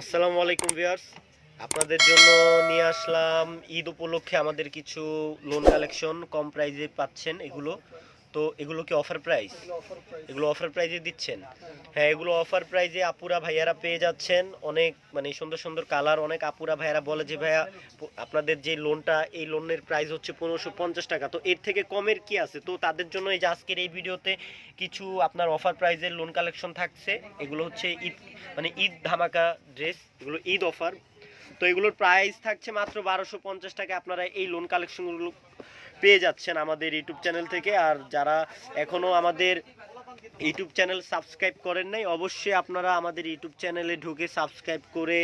আসসালামু আলাইকুম ভিউয়ার্স। আপনাদের জন্য নিয়ে আসলাম ঈদ উপলক্ষে আমাদের কিছু লোন কালেকশন কম প্রাইজে পাচ্ছেন এগুলো। তো এগুলো কি অফার প্রাইস এগুলো অফার প্রাইজে দিচ্ছেন? হ্যাঁ এগুলো অফার প্রাইজে আপুরা ভাইয়ারা পেয়ে যাচ্ছেন। অনেক মানে সুন্দর সুন্দর কালার অনেক আপুরা ভাইয়ারা বলে যে ভাইয়া আপনাদের যে লোনটা এই লোনের প্রাইস হচ্ছে পনেরোশো পঞ্চাশ টাকা। তো এর থেকে কমের কি আছে? তো তাদের জন্য এই যে আজকের এই ভিডিওতে কিছু আপনার অফার প্রাইজের লোন কালেকশন থাকছে। এগুলো হচ্ছে ঈদ মানে ঈদ ধামাকা ড্রেস এগুলো ঈদ অফার তো এগুলোর প্রাইস থাকছে মাত্র বারোশো পঞ্চাশ টাকা আপনারা এই লোন কালেকশনগুলো পেয়ে যাচ্ছেন আমাদের ইউটিউব চ্যানেল থেকে। আর যারা এখনও আমাদের ইউটিউব চ্যানেল সাবস্ক্রাইব করেন নাই, অবশ্যই আপনারা আমাদের ইউটিউব চ্যানেলে ঢুকে সাবস্ক্রাইব করে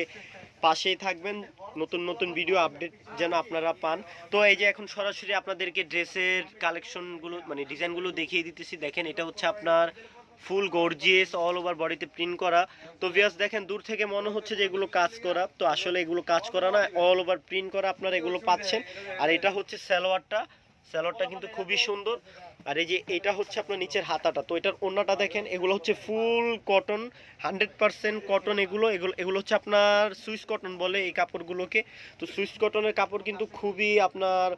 পাশেই থাকবেন। নতুন নতুন ভিডিও আপডেট যেন আপনারা পান। তো এই যে এখন সরাসরি আপনাদেরকে ড্রেসের কালেকশনগুলো মানে ডিজাইনগুলো দেখিয়ে দিতেছি। দেখেন, এটা হচ্ছে আপনার ফুল গর্জিয়াস অল ওভার বডিতে প্রিন্ট করা। তো ভিয়াস দেখেন, দূর থেকে মনে হচ্ছে যে এগুলো কাজ করা। তো আসলে এগুলো কাজ করা না অল ওভার প্রিন্ট করা আপনারা এগুলো পাচ্ছেন। আর এটা হচ্ছে সালোয়ারটা। সালোয়ারটা কিন্তু খুবই সুন্দর। আর এই যে এটা হচ্ছে আপনার নিচের হাতাটা। তো এটার অন্যটা দেখেন, এগুলো হচ্ছে full cotton, hundred percent cotton এগুলো। এগুলো এগুলো হচ্ছে আপনার সুইস কটন বলে এই কাপড়গুলোকে। তো সুইস কটনের কাপড় কিন্তু খুবই আপনার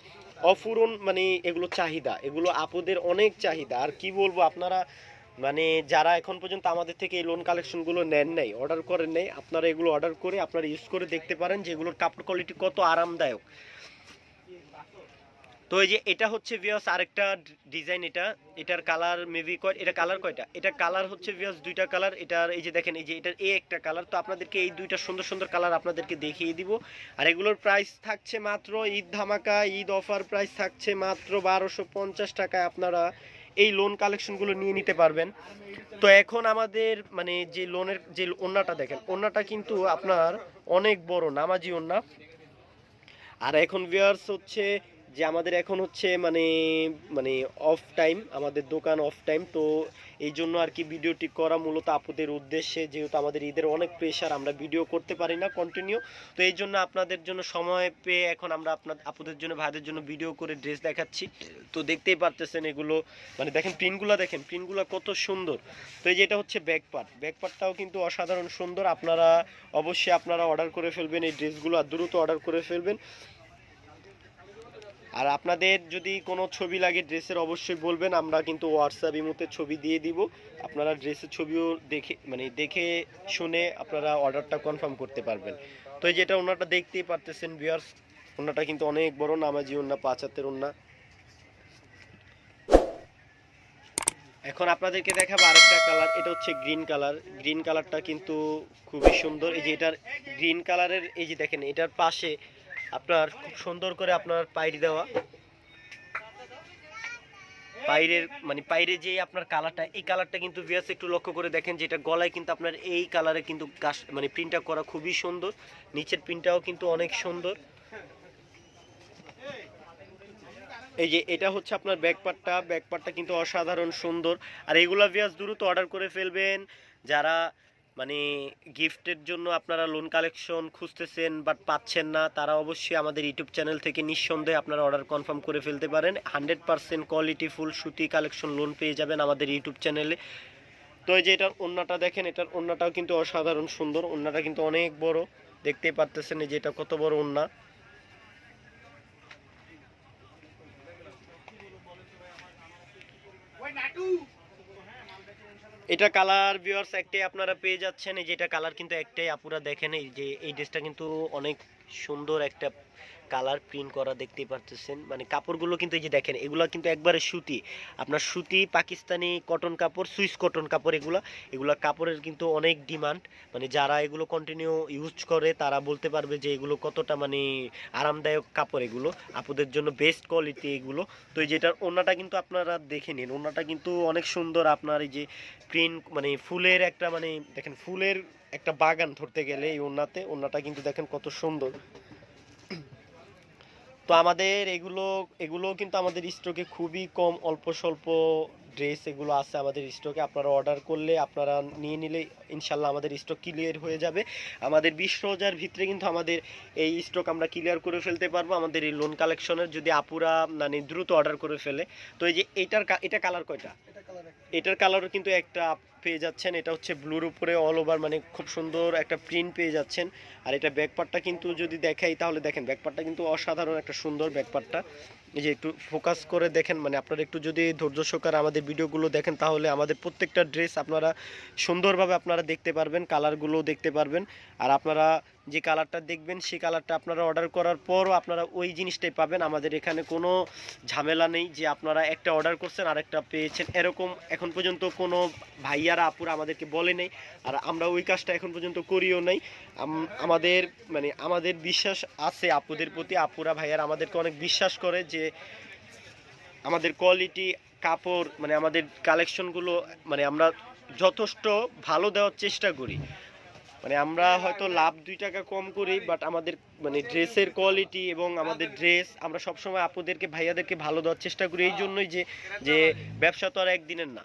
অফুরন মানে এগুলো চাহিদা। এগুলো আপুদের অনেক চাহিদা। আর কি বলব আপনারা মানে যারা এখন পর্যন্ত আমাদের থেকে এই লোন কালেকশনগুলো নেন নাই অর্ডার করেন নাই, আপনারা এগুলো অর্ডার করে, আপনারা ইউজ করে দেখতে পারেন যে এগুলোর কাপড় কোয়ালিটি কত আরামদায়ক। তো এই যে এটা হচ্ছে ভিউয়ার্স আরেকটা ডিজাইন এটা, এটার কালার মেবি কয়, এটা কালার কয়টা? এটা কালার হচ্ছে ভিউয়ার্স দুইটা কালার এটার এই যে দেখেন, এই যে এটার এ একটা কালার তো আপনাদেরকে এই দুইটা সুন্দর সুন্দর কালার আপনাদেরকে দেখিয়ে দিব। আর এগুলোর প্রাইস থাকছে মাত্র ঈদ ধামাকা, ঈদ অফার প্রাইস থাকছে মাত্র বারোশো পঞ্চাশ টাকায় আপনারা এই লোন কালেকশনগুলো নিয়ে নিতে পারবেন। তো এখন আমাদের মানে যে লোনের যে ওন্নাটা দেখেন ওন্নাটা কিন্তু আপনার অনেক বড়, নামাজি ওন্না আর এখন ভিউয়ার্স হচ্ছে যে আমাদের এখন হচ্ছে মানে মানে অফ টাইম আমাদের দোকান অফ টাইম তো এই জন্য আর কি ভিডিওটি করা মূলত আপুদের উদ্দেশ্যে, যেহেতু আমাদের ঈদের অনেক প্রেশার আমরা ভিডিও করতে পারি না কন্টিনিউ তো এই জন্য আপনাদের জন্য সময় পেয়ে এখন আমরা আপনার আপুদের জন্য, ভাইদের জন্য ভিডিও করে ড্রেস দেখাচ্ছি। তো দেখতেই পারতেছেন এগুলো মানে দেখেন প্রিন্টগুলো দেখেন প্রিন্টগুলো কত সুন্দর। তো এই যে এটা হচ্ছে ব্যাক পার্ট ব্যাক পার্টটাও কিন্তু অসাধারণ সুন্দর, আপনারা অবশ্যই আপনারা অর্ডার করে ফেলবেন এই ড্রেসগুলো আর দ্রুত অর্ডার করে ফেলবেন। আর আপনাদের যদি কোনো ছবি লাগে ড্রেসের, অবশ্যই বলবেন। আমরা কিন্তু হোয়াটসঅ্যাপ ইমোতে ছবি দিয়ে দিব। আপনারা ড্রেসের ছবিও দেখে মানে দেখে শুনে আপনারা অর্ডারটা কনফার্ম করতে পারবেন। তো এই যেটা ওনাটা দেখতেই পারতেছেন বিয়ার্স ওনাটা কিন্তু অনেক বড়, নামাজি ওনা পাঁচ হাতের ওনা এখন আপনাদেরকে দেখাবো আরেকটা কালার এটা হচ্ছে গ্রিন কালার গ্রিন কালারটা কিন্তু খুবই সুন্দর। এই যে এটার গ্রিন কালারের এই যে দেখেন, এটার পাশে আপনার খুব সুন্দর করে আপনার পাইরি দেওয়া। পাইরের মানে পাইরে যে আপনার কালারটা, এই কালারটা কিন্তু ভিয়াস একটু লক্ষ্য করে দেখেন যেটা গলায় কিন্তু আপনার এই কালারে কিন্তু কাশ মানে প্রিন্টটা করা খুবই সুন্দর। নিচের প্রিন্টটাও কিন্তু অনেক সুন্দর। এই যে এটা হচ্ছে আপনার ব্যাকপার্টটা ব্যাকপার্টটা কিন্তু অসাধারণ সুন্দর। আর এগুলা ভিয়াস দ্রুত অর্ডার করে ফেলবেন। যারা মানে গিফটের জন্য আপনারা লোন কালেকশন খুঁজতেছেন বাট পাচ্ছেন না, তারা অবশ্যই আমাদের ইউটিউব চ্যানেল থেকে নিঃসন্দেহে আপনারা অর্ডার কনফার্ম করে ফেলতে পারেন। হান্ড্রেড পারসেন্ট কোয়ালিটি ফুল সুতি কালেকশন লোন পেয়ে যাবেন আমাদের ইউটিউব চ্যানেলে তো এই যে এটার অন্যটা দেখেন, এটার অন্যটাও কিন্তু অসাধারণ সুন্দর অন্যটা কিন্তু অনেক বড়। দেখতেই পারতেছেন যে এটা কত বড় ওন্না এটা কালার ভিউয়ার্স একটাই আপনারা পেয়ে যাচ্ছেন। এই যে এটা কালার কিন্তু একটাই, আপুরা দেখেন, এই যে এই ড্রেসটা কিন্তু অনেক সুন্দর একটা কালার প্রিন্ট করা দেখতেই পারতেছেন। মানে কাপড়গুলো কিন্তু এই যে দেখেন, এগুলো কিন্তু একবারে সুতি। আপনার সুতি পাকিস্তানি কটন কাপড় সুইস কটন কাপড় এগুলো এগুলো কাপড়ের কিন্তু অনেক ডিমান্ড মানে যারা এগুলো কন্টিনিউ ইউজ করে, তারা বলতে পারবে যে এগুলো কতটা মানে আরামদায়ক কাপড় এগুলো, আপুদের জন্য বেস্ট কোয়ালিটি এগুলো। তো এই যেটার ওনাটা কিন্তু আপনারা দেখে নিন। ওনাটা কিন্তু অনেক সুন্দর আপনার এই যে প্রিন্ট মানে ফুলের একটা মানে দেখেন ফুলের একটা বাগান ধরতে গেলে এই ওনাতে ওনাটা কিন্তু দেখেন কত সুন্দর। তো আমাদের এগুলো এগুলো কিন্তু আমাদের স্টকে খুবই কম, অল্প স্বল্প ড্রেস এগুলো আছে আমাদের স্টকে আপনারা অর্ডার করলে আপনারা নিয়ে নিলে ইনশাল্লাহ আমাদের স্টক ক্লিয়ার হয়ে যাবে। আমাদের বিশ রোজার ভিতরে কিন্তু আমাদের এই স্টক আমরা ক্লিয়ার করে ফেলতে পারব। আমাদের এই লোন কালেকশনের যদি আপুরা মানে দ্রুত অর্ডার করে ফেলে। তো এই যে এটার এটা কালার কয়টা? এটা কালার এটার কালারও কিন্তু একটা পেয়ে যাচ্ছেন। এটা হচ্ছে ব্লুর উপরে অল ওভার মানে খুব সুন্দর একটা প্রিন্ট পেয়ে যাচ্ছেন। আর এটা ব্যাকপার্টটা কিন্তু যদি দেখাই, তাহলে দেখেন ব্যাকপার্টটা কিন্তু অসাধারণ একটা সুন্দর ব্যাকপার্টটা এই যে একটু ফোকাস করে দেখেন মানে আপনারা একটু যদি ধৈর্য সহকারে আমাদের ভিডিওগুলো দেখেন, তাহলে আমাদের প্রত্যেকটা ড্রেস আপনারা সুন্দরভাবে আপনারা দেখতে পারবেন কালারগুলো দেখতে পারবেন। আর আপনারা যে কালারটা দেখবেন সেই কালারটা আপনারা অর্ডার করার পরও আপনারা ওই জিনিসটাই পাবেন। আমাদের এখানে কোনো ঝামেলা নেই যে আপনারা একটা অর্ডার করছেন আর একটা পেয়েছেন। এরকম এখন পর্যন্ত কোনো ভাইয়ারা, আপুরা আমাদেরকে বলে নেই। আর আমরা ওই কাজটা এখন পর্যন্ত করিও নাই। আমাদের মানে আমাদের বিশ্বাস আছে আপুদের প্রতি। আপুরা, ভাইয়ারা আমাদেরকে অনেক বিশ্বাস করে যে আমাদের কোয়ালিটি কাপড় মানে আমাদের কালেকশনগুলো মানে আমরা যথেষ্ট ভালো দেওয়ার চেষ্টা করি। মানে আমরা হয়তো লাভ দুই টাকা কম করি বাট আমাদের মানে ড্রেসের কোয়ালিটি এবং আমাদের ড্রেস আমরা সবসময় আপুদেরকে, ভাইয়াদেরকে ভালো দেওয়ার চেষ্টা করি। এই জন্যই যে যে ব্যবসা তো আর একদিনের না।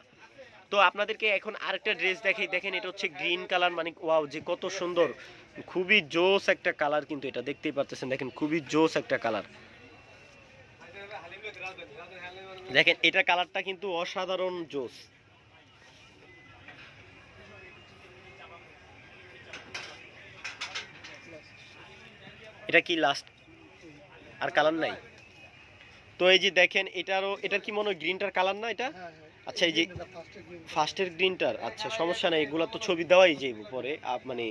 তো আপনাদেরকে এখন আরেকটা ড্রেস দেখাই। দেখেন, এটা হচ্ছে গ্রিন কালার মানে ওয়াও যে কত সুন্দর। খুবই জোস একটা কালার কিন্তু এটা, দেখতেই পাচ্ছেন দেখেন, খুবই জোস একটা কালার দেখেন, এটা কালারটা কিন্তু অসাধারণ জোস। এটা কি লাস্ট আর কালার নাই? তো এই যে দেখেন এটারও এটার কি মনে হয় গ্রিনটার কালার না এটা? আচ্ছা এই যে ফার্স্টের গ্রিনটার আচ্ছা সমস্যা নেই এগুলো তো ছবি দেওয়াই যে পরে মানে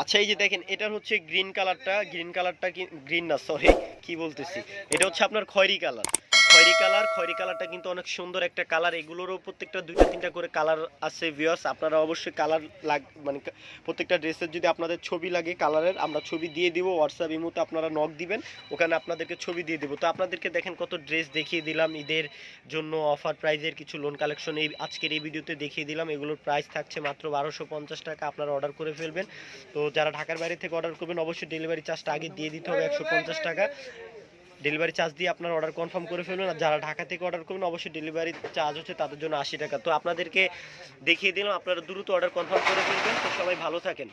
আচ্ছা এই যে দেখেন এটার হচ্ছে গ্রিন কালারটা গ্রিন কালারটা কি গ্রিন না সরি কি বলতেছি? এটা হচ্ছে আপনার খয়েরি কালার খয়েরি কালার, খয়েরি কালারটা কিন্তু অনেক সুন্দর একটা কালার। এগুলোরও প্রত্যেকটা দুইটা, তিনটা করে কালার আছে ভিউয়ার্স আপনারা অবশ্যই কালার লাগ মানে প্রত্যেকটা ড্রেসের যদি আপনাদের ছবি লাগে কালারের, আমরা ছবি দিয়ে দিব। হোয়াটসঅ্যাপ ইমোতে আপনারা নক দিবেন, ওখানে আপনাদেরকে ছবি দিয়ে দিব। তো আপনাদেরকে দেখেন কত ড্রেস দেখিয়ে দিলাম, ঈদের জন্য অফার প্রাইজের কিছু লোন কালেকশন এই আজকের এই ভিডিওতে দেখিয়ে দিলাম। এগুলোর প্রাইস থাকছে মাত্র বারোশো পঞ্চাশ টাকা, আপনারা অর্ডার করে ফেলবেন। তো যারা ঢাকার বাইরে থেকে অর্ডার করবেন, অবশ্যই ডেলিভারি চার্জটা আগে দিয়ে দিতে হবে, একশো পঞ্চাশ টাকা। ডেলিভারি চার্জ দিয়ে আপনার অর্ডার কনফার্ম করে ফেলবেন আর যারা ঢাকা থেকে অর্ডার করবেন, অবশ্যই ডেলিভারি চার্জ হচ্ছে তাদের জন্য আশি টাকা। তো আপনাদেরকে দেখিয়ে দিলাম, আপনারা দ্রুত অর্ডার কনফার্ম করে ফেলবেন। তো সবাই ভালো থাকেন।